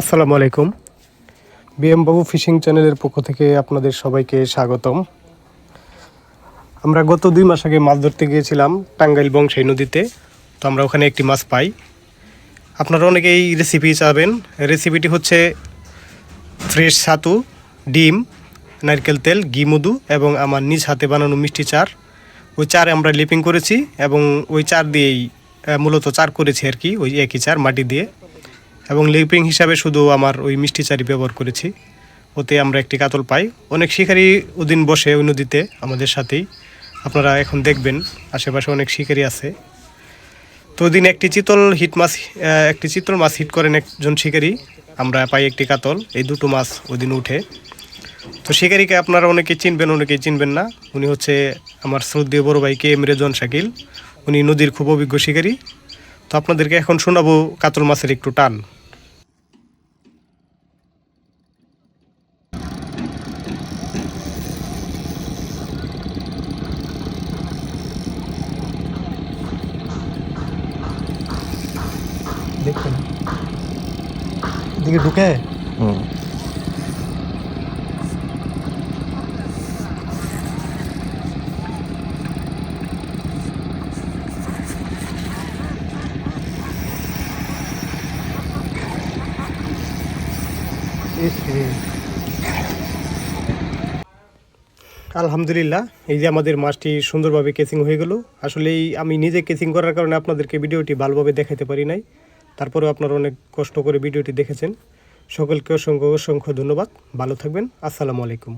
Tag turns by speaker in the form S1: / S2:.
S1: আসসালামু আলাইকুম। বিএম বাবু ফিশিং চ্যানেলের পক্ষ থেকে আপনাদের সবাইকে স্বাগতম। আমরা গত দুই মাস আগে মাছ ধরতে গিয়েছিলাম টাঙ্গাইল বংশাই নদীতে। তো আমরা ওখানে একটি মাছ পাই। আপনারা অনেকেই রেসিপি চাবেন। রেসিপিটি হচ্ছে ফ্রেশ ছাতু ডিম, নারকেল তেল, ঘি, মধু এবং আমার নিজ হাতে বানানো মিষ্টি চার। ওই চারে আমরা লিপিং করেছি এবং ওই চার দিয়েই মূলত চার করেছি আর কি, ওই একই চার মাটি দিয়ে। এবং লিপিং হিসাবে শুধু আমার ওই মিষ্টি চারি ব্যবহার করেছি। ওতে আমরা একটি কাতল পাই। অনেক শিকারি ওদিন বসে ওই নদীতে আমাদের সাথেই। আপনারা এখন দেখবেন, আশেপাশে অনেক শিকারি আছে। তো ওদিন একটি চিতল হিট মাছ একটি চিতল মাছ হিট করেন একজন শিকারি। আমরা পাই একটি কাতল। এই দুটো মাছ ওদিন উঠে। তো শিকারিকে আপনারা অনেকে চিনবেন অনেকে চিনবেন না। উনি হচ্ছে আমার শ্রদ্ধেয় বড় ভাই কে এম রেজন শাকিল। উনি নদীর খুব অভিজ্ঞ শিকারি। তো আপনাদেরকে এখন শোনাবো কাতল মাছের একটু টান। দেখুন এদিকে ঢুকে? আলহামদুলিল্লাহ এই যে আমাদের মাছটি সুন্দরভাবে কেসিং হয়ে গেল। আসলেই আমি নিজে কেসিং করার কারণে আপনাদেরকে ভিডিওটি ভালোভাবে দেখাতে পারি নাই। তারপরেও আপনারা অনেক কষ্ট করে ভিডিওটি দেখেছেন। সকলকে অসংখ্য অসংখ্য ধন্যবাদ। ভালো থাকবেন। আসসালামু আলাইকুম।